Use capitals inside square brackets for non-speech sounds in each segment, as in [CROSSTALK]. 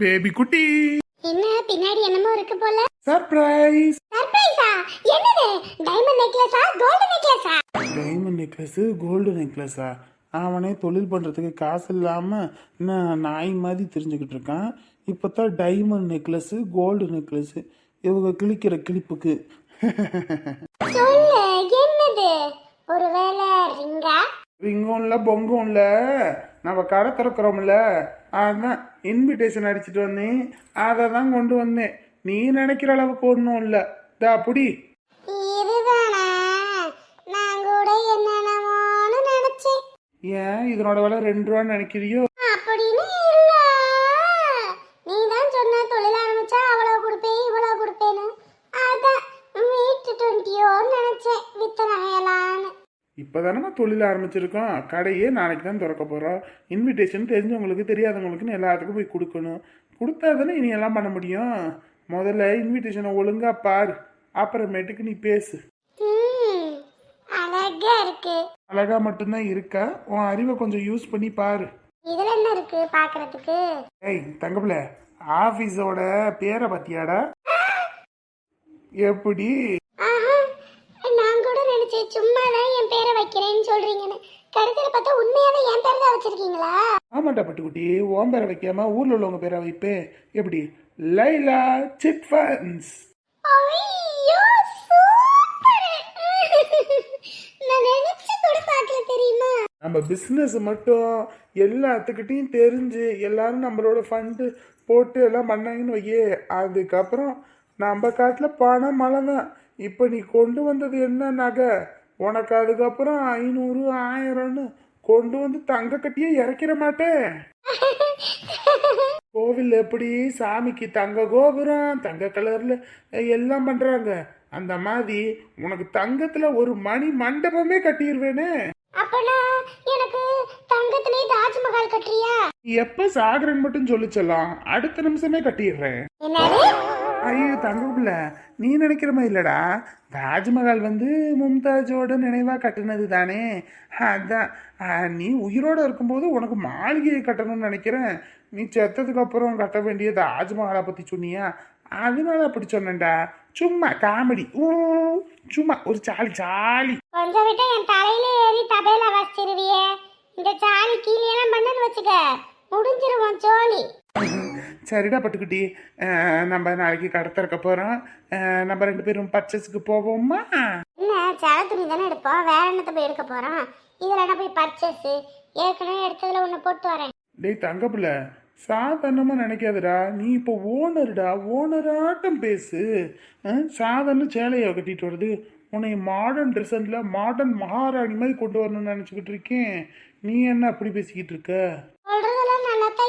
Baby குட்டி. என்ன பின்னாடி என்னமோ இருக்கு போல? சர்ப்ரைஸ் சர்ப்ரைஸா என்னது? டைமண்ட் நெக்லஸா கோல்டு நெக்லஸா டைமண்ட் நெக்லஸ் கோல்டு நெக்லஸா அவனே தொழில் பண்ணுறதுக்கு காசு இல்லாமல் நான் நாய் மாதிரி தெரிஞ்சுக்கிட்டு இருக்கான். இப்போ தான் டைமண்ட் நெக்லஸ்ஸு கோல்டு நெக்லஸ்ஸு இவங்க கிழிக்கிற கிளிப்புக்கு சொல்லு என்னது? ஒருவேளை ரிங்கா? ரிங்கும் இல்லை பொங்கும் இல்லை நம்ம கடை திறக்கிறோம்ல. அதான் இன்விடேஷன் அடிச்சிட்டு வந்தேன். அதை தான் கொண்டு வந்தேன். நீ நினைக்கிற அளவுக்கு ஒன்றும் இல்லை. தா புடி. ஏன்? இதனோட விலை ரெண்டு ரூபான்னு நினைக்கிறியோ அப்படின்னு இல்ல நீ தான் சொன்ன தொழில் ஆரம்பிச்சா அவ்வளவு கொடுப்பேன் இவ்வளவு கொடுப்பேன்னு அதான் வீட்டு டுவெண்ட்டியோன்னு நினைச்சேன் வித்த நகையலான்னு இப்போ தானே தொழில் ஆரம்பிச்சிருக்கோம். கடையே நாளைக்கு தான் திறக்க போகிறோம் இன்விடேஷன் தெரிஞ்சவங்களுக்கு தெரியாதவங்களுக்குன்னு எல்லாத்துக்கும் போய் கொடுக்கணும். கொடுத்தா தானே இனி எல்லாம் பண்ண முடியும். முதல்ல இன்விடேஷனை ஒழுங்கா பாரு. அப்புறமேட்டுக்கு நீ பேசு. அழகா இருக்கு. அழகா மட்டும்தான் இருக்கா? உன் அறிவை கொஞ்சம் யூஸ் பண்ணி பாரு. இதுல என்ன இருக்கு பாக்குறதுக்கு? ஏய் தங்கப்பில ஆஃபீஸோட பேரை பத்தியாடா? எப்படி ஆஹா, நான் கூட நினைச்சேன் சும்மா தான் என் பேரை வைக்கிறேன்னு சொல்றீங்கன்னு. கடைசியில பார்த்தா உண்மையாவே என் பேர் தான் வச்சிருக்கீங்களா? ஆமாண்டா பட்டுக்குட்டி ஓம் பேரை வைக்காம ஊர்ல உள்ளவங்க பேரை வைப்பேன் எப்படி? லைலா சிட் ஃபண்ட்ஸ் ஐயோ சூப்பர். நான் நினைச்சு கூட பார்க்கல தெரியுமா? நம்ம பிஸ்னஸ் மட்டும் எல்லாத்துக்கிட்டையும் தெரிஞ்சு எல்லாரும் நம்மளோட ஃபண்டு போட்டு எல்லாம் பண்ணாங்கன்னு வையே. அதுக்கப்புறம் நம்ம காட்டில் பணம் மழை தான் இப்போ நீ கொண்டு வந்தது என்ன நகை? உனக்கு அதுக்கப்புறம் ஐநூறு ஆயிரம்னு கொண்டு வந்து தங்க கட்டியே இறக்கிற மாட்டேன். [LAUGHS] கோவில் எப்படி சாமிக்கு தங்க கோபுரம் தங்க கலர்ல எல்லாம் பண்றாங்க. அந்த மாதிரி உனக்கு தங்கத்துல ஒரு மணி மண்டபமே கட்டிடுவேனே அப்பனா எனக்கு தங்கத்திலே தாஜ்மஹால் கட்டுறியா? எப்ப சாகுறேன்னு மட்டும் சொல்லிச்சலாம் அடுத்த நிமிஷமே கட்டிடுறேன். ஐயோ தங்கப்பில்ல நீ நினைக்கிற மாதிரி இல்லடா? தாஜ்மஹால் வந்து மும்தாஜோட நினைவாக கட்டினது தானே அதான் நீ உயிரோட இருக்கும்போது உனக்கு மாளிகையை கட்டணும்னு நினைக்கிறேன். நீ செத்ததுக்கு அப்புறம் கட்ட வேண்டிய தாஜ்மஹாலை பற்றி சொன்னியா? அதனால அப்படி சொன்னேன்டா. சும்மா காமெடி. ஊ சும்மா ஒரு சாலி சாலி. கொஞ்சம் விட்டு என் தலையில ஏறி தபையில வச்சிருவியே இந்த சாலி கீழே எல்லாம் பண்ணன்னு வச்சுக்க. முடிஞ்சிருவோம் சோழி சரிடா பட்டுக்குட்டி. நம்ம நாளைக்கு கடை திறக்க போகிறோம் நம்ம ரெண்டு பேரும் பர்ச்சேஸுக்கு போவோமா? என்ன சேல துணி தானே எடுப்போம்? வேற என்னத்தை போய் எடுக்க போறோம்? இதுல என்ன போய் பர்ச்சேஸ் ஏற்கனவே எடுத்ததுல ஒண்ணு போட்டு வரேன். டேய் தங்கப்புல சாதாரணமாக நினைக்காதடா. நீ இப்போ ஓனர்டா ஓனராட்டம் பேசு. சாதாரண சேலையை கட்டிட்டு வருது உன்னை மாடர்ன் ட்ரெஸ்ஸில் மாடர்ன் மகாராணி மாதிரி கொண்டு வரணும்னு நினச்சிக்கிட்டு இருக்கேன். நீ என்ன அப்படி பேசிக்கிட்டு இருக்க?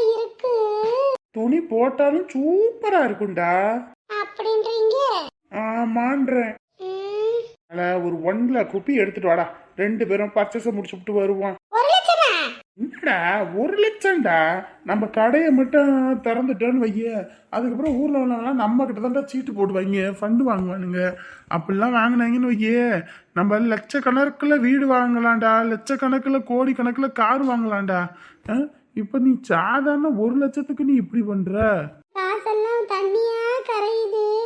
இருக்கு. துணி போட்டாலும் சூப்பராக இருக்கும்டா. அப்படின்றீங்க? ஆமான்றேன். ஒரு ஒன் லேக் ருப்பி எடுத்துட்டு வாடா. ரெண்டு பேரும் பர்ச்சேஸை முடிச்சுட்டு வருவோம். என்னடா ஒரு லட்சம்டா? நம்ம கடையை மட்டும் திறந்துட்டோன்னு வைய. அதுக்கப்புறம் ஊர்ல உள்ளவங்களாம் நம்ம கிட்ட தான் சீட்டு போடுவாங்க ஃபண்டு வாங்குவானுங்க. அப்படிலாம் வாங்கினாங்கன்னு வையே. நம்ம லட்சக்கணக்கில் வீடு வாங்கலாம்டா. லட்சக்கணக்கில் கோடி கணக்கில் கார் வாங்கலாம்டா? இப்போ நீ சாதாரண ஒரு லட்சத்துக்கு நீ இப்படி பண்ற? காசெல்லாம் தண்ணியா கரையுது.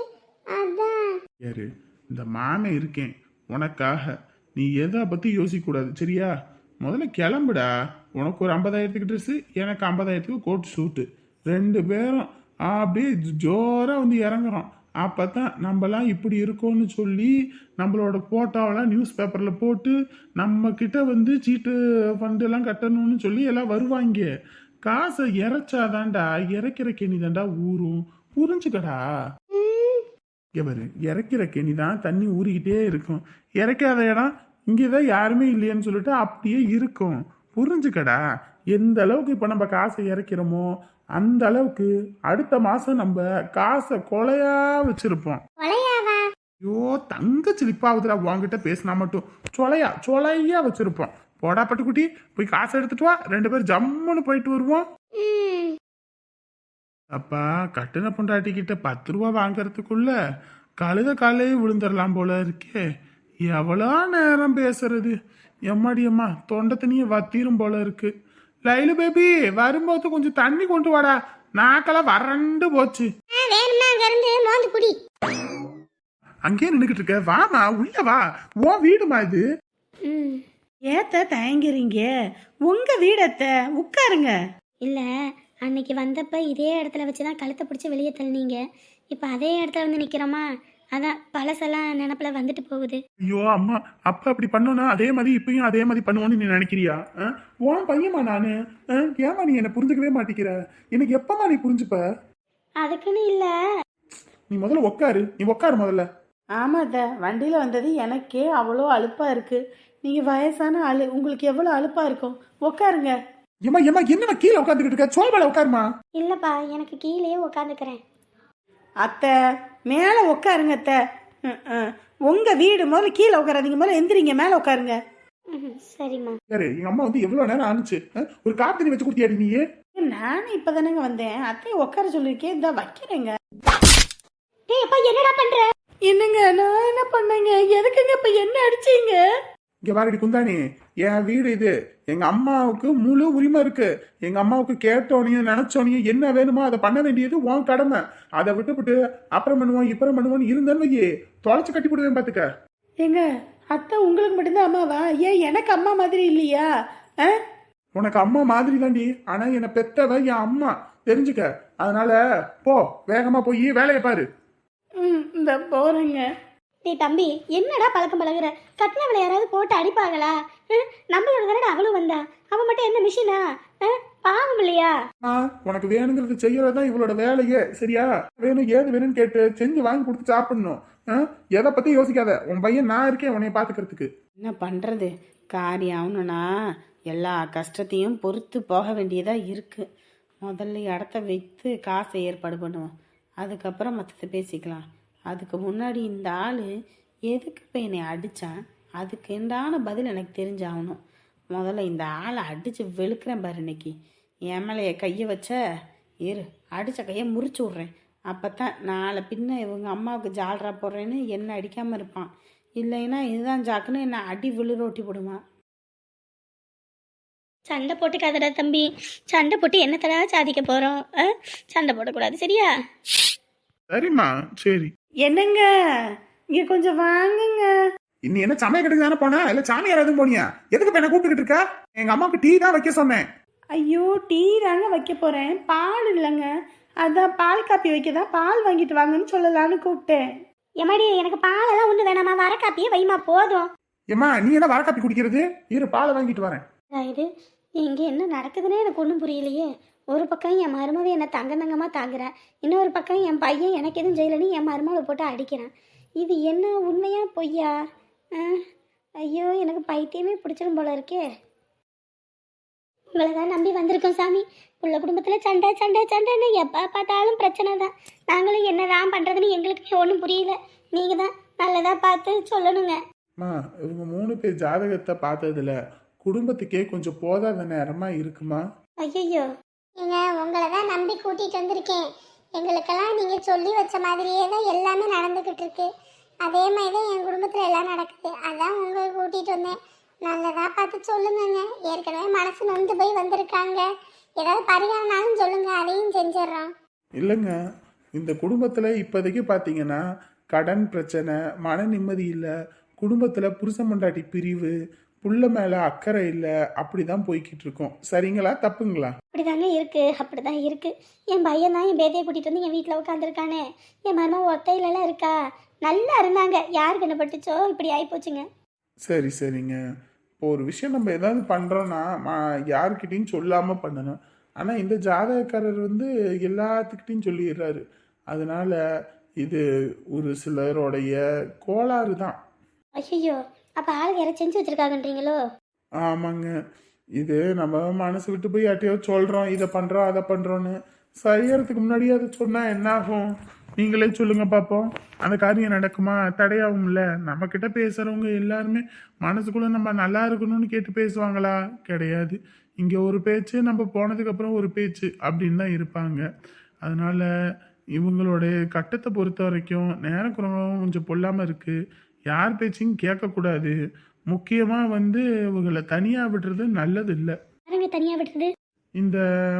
அதான். யாரு இந்த மாமே இருக்கேன். உனக்காக. நீ எதை பத்தி யோசிக்க கூடாது சரியா? முதல்ல கிளம்புடா. உனக்கு ஒரு ஐம்பதாயிரத்துக்கு ட்ரெஸ்ஸு எனக்கு ஐம்பதாயிரத்துக்கு கோட் ஷூட்டு ரெண்டு பேரும் அப்படியே ஜோராக வந்து இறங்குறோம். அப்போ தான் நம்மலாம் இப்படி இருக்கோம்னு சொல்லி நம்மளோட ஃபோட்டோவெல்லாம் நியூஸ் பேப்பரில் போட்டு நம்மக்கிட்ட வந்து சீட்டு ஃபண்டெல்லாம் கட்டணும்னு சொல்லி எல்லாம் வருவாங்க. காசை இறைச்சாதான்டா இறைக்கிற கேணி தான்டா ஊறும். புரிஞ்சுக்கடா. எவரு இறக்கிற கெணி தான் தண்ணி ஊறிக்கிட்டே இருக்கும். இறக்காத இடம் இங்கே தான் யாருமே இல்லையேன்னு சொல்லிட்டு அப்படியே இருக்கும். புரிஞ்சுக்கடா. எந்த அளவுக்கு இப்போ நம்ம காசை இறக்கிறோமோ அந்த அளவுக்கு அடுத்த மாதம் நம்ம காசை கொலையா வச்சிருப்போம். ஐயோ தங்க சிலிப்பாகுதுடா உன்கிட்ட பேசினா மட்டும். சொலையா சொலையா வச்சிருப்போம். போடா பட்டுக்குட்டி போய் காசை எடுத்துட்டு வா. ரெண்டு பேரும் ஜம்முன்னு போயிட்டு வருவோம். அப்பா கட்டின பொண்டாட்டி கிட்ட பத்து ரூபா வாங்குறதுக்குள்ள கழுத காலையே விழுந்துடலாம் போல இருக்கே. எவ்வளோ நேரம் பேசுறது? எம்மாடி அம்மா தொண்டை தண்ணியை வத்திரும் போல இருக்கு. லைலு பேபி வரும்போது கொஞ்சம் தண்ணி கொண்டு வாடா. நாக்கெல்லாம் வறண்டு போச்சு. ஆ, வேணும்னா அங்க இருந்து மோந்து குடி. அங்கேயே நின்றுகிட்டு இருக்க. வாமா உள்ள வா. உன் வீடுமா இது? ம். ஏத்த தயங்குறீங்க. உங்க வீடத்த உட்காருங்க. இல்ல அன்னைக்கு வந்தப்ப இதே இடத்துல வச்சு தான் கழுத்தை பிடிச்சி வெளியே தள்ளினீங்க. இப்போ அதே இடத்துல வந்து நிக்கிறோமா? அதான் பழசெல்லாம் நினப்புல வந்துட்டு போகுது. ஐயோ அம்மா அப்ப அப்படி பண்ணோன்னா அதே மாதிரி இப்பயும் அதே மாதிரி பண்ணுவோன்னு நீ நினைக்கிறியா? ஆ? உன் பையமா நானு? ஆ? ஏம்மா நீ என்ன புரிஞ்சுக்கவே மாட்டேங்கிற எனக்கு எப்பமா நீ புரிஞ்சுப்ப? அதுக்குன்னு இல்ல. நீ முதல்ல உட்காரு நீ உட்காரு முதல்ல. ஆமாத்த வண்டியில வந்தது எனக்கே அவ்வளோ அலுப்பா இருக்கு. நீங்க வயசான ஆளு உங்களுக்கு எவ்வளோ அலுப்பா இருக்கும்? உட்காருங்க ஏமா ஏமா என்னமா கீழே உட்காந்துக்கிட்டு இருக்க? சோபால உட்காருமா இல்லப்பா எனக்கு கீழேயே உட்காந்துக்கிறேன் அத்தை மேலே உட்காருங்க அத்தை. ம், ம். உங்க வீடு முதல்ல கீழே உட்காராதீங்க முதல்ல எந்திரிங்க. மேலே உட்காருங்க சரிம்மா. யாரு எங்க அம்மா வந்து எவ்வளவு நேரம் ஆனிச்சு? ஒரு காப்பி தண்ணி வச்சு கொடுத்தியாடி நீ நானும் இப்பதானேங்க வந்தேன். அத்தையை உட்கார சொல்லியிருக்கேன் இந்த வைக்கிறேங்க. டேய் அப்பா என்னடா பண்ற? என்னங்க? நான் என்ன பண்ணேங்க? எதுக்குங்க இப்ப என்ன அடிச்சீங்க? இங்க பாருடி குந்தாணி என் வீடு இது. எங்க அம்மாவுக்கு முழு உரிமை இருக்கு. எங்க அம்மாவுக்கு கேட்டோனையும் நினைச்சோனையும் என்ன வேணுமோ அதை பண்ண வேண்டியது உன் கடமை. அதை விட்டுவிட்டு அப்புறம் பண்ணுவோம் இப்புறம் பண்ணுவோம்னு இருந்தேன்னு வையே. தொலைச்சு கட்டி போடுவேன் பாத்துக்க. ஏங்க அத்தை உங்களுக்கு மட்டும்தான் அம்மாவா? ஏன் எனக்கு அம்மா மாதிரி இல்லையா? உனக்கு அம்மா மாதிரி தாண்டி ஆனா என்னை பெத்தவ என் அம்மா. தெரிஞ்சுக்க. அதனால போ வேகமா போய் வேலையை பாரு. இந்த போறேங்க. டேய் தம்பி என்னடா பழக்கம் பழகுற? கட்டினவளை யாராவது போட்டு அடிப்பாங்களா? நம்மளோட தானடா அவளும் வந்தா? அவன் மட்டும் என்ன மிஷினா பாவம் இல்லையா? ஆ உனக்கு வேணுங்கிறது செய்யறதுதான் இவளோட வேலையே சரியா? வேணும் ஏது வேணும்னு கேட்டு செஞ்சு வாங்கி கொடுத்து சாப்பிடணும். ஆ? எதை பத்தி யோசிக்காத. உன் பையன் நான் இருக்கேன் உன்னைய பாத்துக்கிறதுக்கு என்ன பண்றது? காரியம் ஆகணும்னா எல்லா கஷ்டத்தையும் பொறுத்து போக வேண்டியதா இருக்கு. முதல்ல இடத்த வைத்து காசை ஏற்பாடு பண்ணுவோம். அதுக்கப்புறம் மற்றதை பேசிக்கலாம். அதுக்கு முன்னாடி இந்த ஆள் எதுக்கு இப்போ என்னை அடித்தான் அதுக்கு எண்டான பதில் எனக்கு தெரிஞ்சாகணும். முதல்ல இந்த ஆளை அடித்து வெளுக்கிறேன் பாரு இன்னைக்கு. என் மேலே கையை வச்ச இரு அடித்த கையை முறிச்சு விட்றேன். அப்போ தான் நாளை பின்ன இவங்க அம்மாவுக்கு ஜாலரா போடுறேன்னு என்னை அடிக்காமல் இருப்பான். இல்லைன்னா இதுதான் ஜாக்குன்னு என்னை அடி விழு ரொட்டி போடுவான். சண்டை போட்டுக்காதடா தம்பி. சண்டை போட்டு என்னத்தடா சாதிக்க போறோம்? ஆ? சண்டை போடக்கூடாது சரியா? சரிம்மா சரி. என்னங்க? இங்கே கொஞ்சம் வாங்குங்க. நீ என்ன சமய கடைக்கு தானே போன? இல்ல சாமியார் எதுவும் போனியா? எதுக்கு இப்ப என்ன கூப்பிட்டுக்கிட்டு இருக்க? எங்க அம்மாவுக்கு டீ தான் வைக்க சொன்னேன். ஐயோ டீ தாங்க வைக்க போகிறேன் பால் இல்லைங்க. அதான் பால் காப்பி வைக்க தான் பால் வாங்கிட்டு வாங்கன்னு சொல்லலான்னு கூப்பிட்டேன். எம்மாடி எனக்கு பாலெல்லாம் ஒன்று வேணாமா? வர காப்பியே வைமா போதும். ஏம்மா நீ என்ன வர காப்பி குடிக்கிறது? இரு பாலை வாங்கிட்டு வரேன். இது இங்கே என்ன நடக்குதுன்னே எனக்கு ஒன்றும் புரியலையே. ஒரு பக்கம் என் மருமவை என்னை தங்க தங்கமாக தாங்குறா இன்னொரு பக்கம் என் பையன் எனக்கு எதுவும் செய்யலைன்னு என் மருமகளை போட்டு அடிக்கிறான். இது என்ன உண்மையா பொய்யா? ஐயோ எனக்கு பைத்தியமே பிடிச்சிடும் போல இருக்கே. உங்களை தான் நம்பி வந்திருக்கோம் சாமி. உள்ள குடும்பத்தில் சண்டை சண்டை சண்டைன்னு எப்போ பார்த்தாலும் பிரச்சனை தான். நாங்களும் என்ன தான் பண்ணுறதுன்னு எங்களுக்குமே ஒன்றும் புரியல. நீங்கள் தான் நல்லதாக பார்த்து சொல்லணுங்க. அம்மா இவங்க மூணு பேர் ஜாதகத்தை பார்த்ததுல குடும்பத்துக்கே கொஞ்சம் போதாத நேரமா இருக்குமா? ஐயோ ஏங்க உங்களை தான் நம்பி கூட்டிகிட்டு வந்திருக்கேன். எங்களுக்கெல்லாம் நீங்கள் சொல்லி வச்ச மாதிரியே தான் எல்லாமே நடந்துக்கிட்டு இருக்கு அதே மாதிரி தான் என் குடும்பத்தில் எல்லாம் நடக்குது. அதான் உங்களை கூட்டிகிட்டு வந்தேன். நல்லதாக பார்த்து சொல்லுங்கங்க. ஏற்கனவே மனசு நொந்து போய் வந்திருக்காங்க. ஏதாவது பரிகாரம்னாலும் சொல்லுங்க. அதையும் செஞ்சிடறோம். இல்லைங்க. இந்த குடும்பத்தில் இப்போதைக்கு பார்த்தீங்கன்னா கடன் பிரச்சனை மன நிம்மதி இல்லை குடும்பத்தில் புருஷன் மண்டாட்டி பிரிவு புள்ள மேல அக்கறை இல்லை அப்படிதான் போய்கிட்டு இருக்கோம் சரிங்களா? தப்புங்களா? அப்படிதாங்க இருக்கு. அப்படிதான் இருக்கு. என் பையன் தான் என் பேதையை கூட்டிட்டு வந்து என் வீட்டில் உட்காந்துருக்கானே என் மருமா ஒத்தையிலலாம் இருக்கா? நல்லா இருந்தாங்க. யார் கண்டுபட்டுச்சோ இப்படி ஆயிப்போச்சுங்க. சரி சரிங்க. இப்போ ஒரு விஷயம் நம்ம ஏதாவது பண்ணுறோன்னா யாருக்கிட்டையும் சொல்லாமல் பண்ணணும். ஆனால் இந்த ஜாதகக்காரர் வந்து எல்லாத்துக்கிட்டையும் சொல்லிடுறாரு. அதனால இது ஒரு சிலருடைய கோளாறு தான். ஐயோ அப்போ ஆள் யாரை செஞ்சு வச்சுருக்காங்கன்றீங்களோ? ஆமாங்க. இது நம்ம மனசு விட்டு போய் யார்ட்டையோ சொல்கிறோம் இதை பண்ணுறோம் அதை பண்ணுறோன்னு சரியறதுக்கு முன்னாடியே அதை சொன்னால் என்ன ஆகும்? நீங்களே சொல்லுங்க பார்ப்போம் அந்த காரியம் நடக்குமா? தடையாகும்ல. நம்ம கிட்ட பேசுறவங்க எல்லாருமே மனசுக்குள்ள நம்ம நல்லா இருக்கணும்னு கேட்டு பேசுவாங்களா? கிடையாது. இங்கே ஒரு பேச்சு நம்ம போனதுக்கு அப்புறம் ஒரு பேச்சு அப்படின்னு தான் இருப்பாங்க. அதனால இவங்களுடைய கட்டத்தை பொறுத்த வரைக்கும் நேரம் குறைவும் கொஞ்சம் பொல்லாமல் இருக்குது யார் பேச்சையும் கேட்கக்கூடாது. முக்கியமாக வந்து இவங்களை தனியாக விடுறது நல்லது இல்லை யாருங்க தனியாக விடுறது? இந்த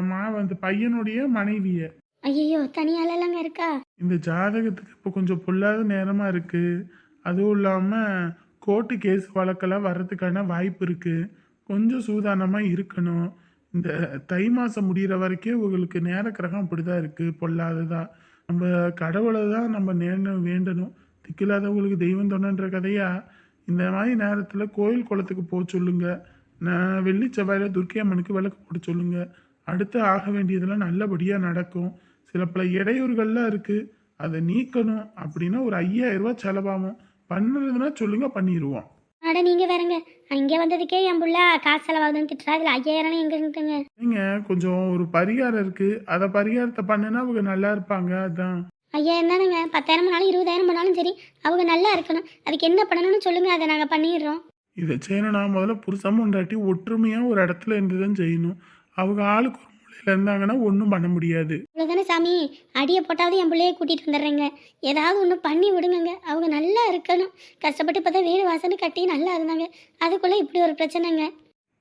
மா அந்த பையனுடைய மனைவிய. ஐயோ தனியாலங்க இருக்கா? இந்த ஜாதகத்துக்கு இப்போ கொஞ்சம் பொல்லாத நேரமாக இருக்குது அதுவும் இல்லாமல் கோர்ட்டு கேஸ் வழக்கெல்லாம் வர்றதுக்கான வாய்ப்பு இருக்குது கொஞ்சம் சூதானமாக இருக்கணும். இந்த தை மாதம் முடிகிற வரைக்கும் உங்களுக்கு நேர கிரகம் அப்படி தான் இருக்குது பொல்லாததா. நம்ம கடவுளை தான் நம்ம நேர்ன வேண்டணும். திக்கில்லாதவங்களுக்கு தெய்வம் தொண்டன்ற கதையா? இந்த மாதிரி நேரத்தில் கோயில் குளத்துக்கு போக சொல்லுங்க. நான் வெள்ளி செவ்வாயில் துர்க்கை அம்மனுக்கு விளக்கு போட சொல்லுங்க. அடுத்து ஆக வேண்டியதெல்லாம் நல்லபடியாக நடக்கும். சில பல இடையூறுகள்லாம் இருக்குது அதை நீக்கணும் அப்படின்னா ஒரு ஐயாயிரம் ரூபாய் செலவாகும். பண்ணுறதுன்னா சொல்லுங்க பண்ணிடுவோம் அட நீங்க வேறங்க. அங்கே வந்ததுக்கே என் புள்ள காசு செலவாகுதுன்னு திட்டுறா. அதில் ஐயாயிரம் எங்க இருக்குங்க நீங்க கொஞ்சம் ஒரு பரிகாரம் இருக்குது அதை பரிகாரத்தை பண்ணுனா அவங்க நல்லா இருப்பாங்க அதான். ஐயாயிரம் தானேங்க பத்தாயிரம் பண்ணாலும் இருபதாயிரம் பண்ணாலும் சரி அவங்க நல்லா இருக்கணும். அதுக்கு என்ன பண்ணணும்னு சொல்லுங்க அதை நாங்கள் பண்ணிடுறோம். இதை செய்யணும்னா முதல்ல புருஷன் பொண்டாட்டி ஒற்றுமையாக ஒரு இடத்துல இருந்து தான் செய்யணும். அவங்க ஆளுக்கு ஒரு மூலையில் இருந்தாங்கன்னா ஒன்றும் பண்ண முடியாது. இவ்வளோதானே சாமி? அடியை போட்டாவது என் பிள்ளைய கூட்டிகிட்டு வந்துடுறேங்க. ஏதாவது ஒன்று பண்ணி விடுங்கங்க. அவங்க நல்லா இருக்கணும். கஷ்டப்பட்டு தான் வீடு வாசனை கட்டி நல்லா இருந்தாங்க. அதுக்குள்ளே இப்படி ஒரு பிரச்சனைங்க.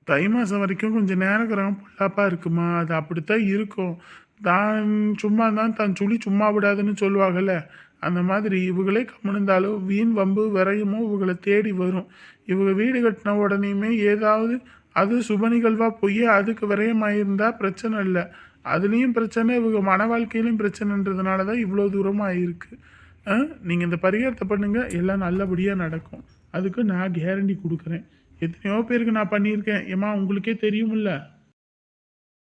தை மாதம் வரைக்கும் கொஞ்சம் நேரம் கிரகம் பொல்லாப்பாக இருக்குமா? அது அப்படித்தான் இருக்கும். தான் சும்மா தான் தான் சுழி சும்மா விடாதுன்னு சொல்லுவாங்கல்ல. அந்த மாதிரி இவங்களே கம்முனிருந்தாலும் வீண் வம்பு விரையுமோ இவங்களை தேடி வரும். இவங்க வீடு கட்டின உடனேயுமே ஏதாவது அது சுப நிகழ்வாக போய் அதுக்கு விரயமாயிருந்தா பிரச்சனை இல்லை. அதுலேயும் பிரச்சனை இவங்க மன வாழ்க்கையிலையும் பிரச்சனைன்றதுனால தான் இவ்வளோ தூரமாக இருக்கு நீங்கள் இந்த பரிகாரத்தை பண்ணுங்கள் எல்லாம் நல்லபடியாக நடக்கும். அதுக்கு நான் கேரண்டி கொடுக்குறேன். எத்தனையோ பேருக்கு நான் பண்ணியிருக்கேன். ஏமா உங்களுக்கே தெரியுமில்ல?